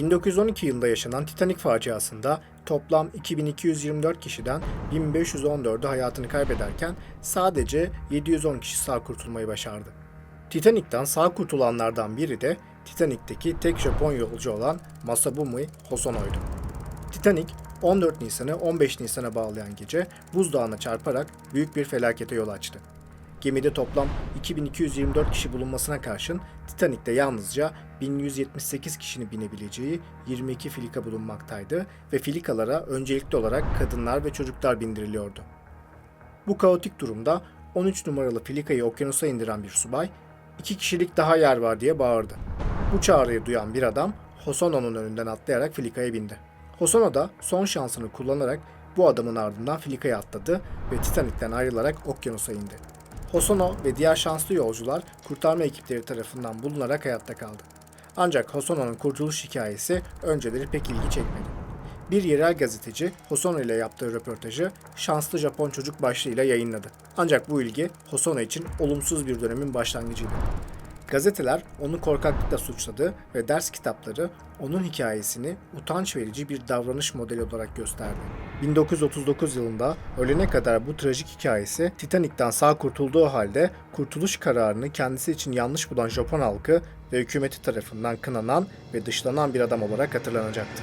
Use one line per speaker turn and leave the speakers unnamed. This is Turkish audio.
1912 yılında yaşanan Titanic faciasında toplam 2224 kişiden 1514'ü hayatını kaybederken sadece 710 kişi sağ kurtulmayı başardı. Titanic'ten sağ kurtulanlardan biri de Titanic'teki tek Japon yolcu olan Masabumi Hosono'ydu. Titanic 14 Nisan'ı 15 Nisan'a bağlayan gece buzdağına çarparak büyük bir felakete yol açtı. Gemide toplam 2224 kişi bulunmasına karşın Titanic'te yalnızca 1178 kişinin binebileceği 22 filika bulunmaktaydı ve filikalara öncelikli olarak kadınlar ve çocuklar bindiriliyordu. Bu kaotik durumda 13 numaralı filikayı okyanusa indiren bir subay, iki kişilik daha yer var diye bağırdı. Bu çağrıyı duyan bir adam Hosono'nun önünden atlayarak filikaya bindi. Hosono da son şansını kullanarak bu adamın ardından filikaya atladı ve Titanic'ten ayrılarak okyanusa indi. Hosono ve diğer şanslı yolcular kurtarma ekipleri tarafından bulunarak hayatta kaldı. Ancak Hosono'nun kurtuluş hikayesi önceleri pek ilgi çekmedi. Bir yerel gazeteci Hosono ile yaptığı röportajı Şanslı Japon Çocuk başlığıyla yayınladı. Ancak bu ilgi Hosono için olumsuz bir dönemin başlangıcıydı. Gazeteler onu korkaklıkla suçladı ve ders kitapları onun hikayesini utanç verici bir davranış modeli olarak gösterdi. 1939 yılında ölene kadar bu trajik hikayesi Titanic'ten sağ kurtulduğu halde kurtuluş kararını kendisi için yanlış bulan Japon halkı ve hükümeti tarafından kınanan ve dışlanan bir adam olarak hatırlanacaktı.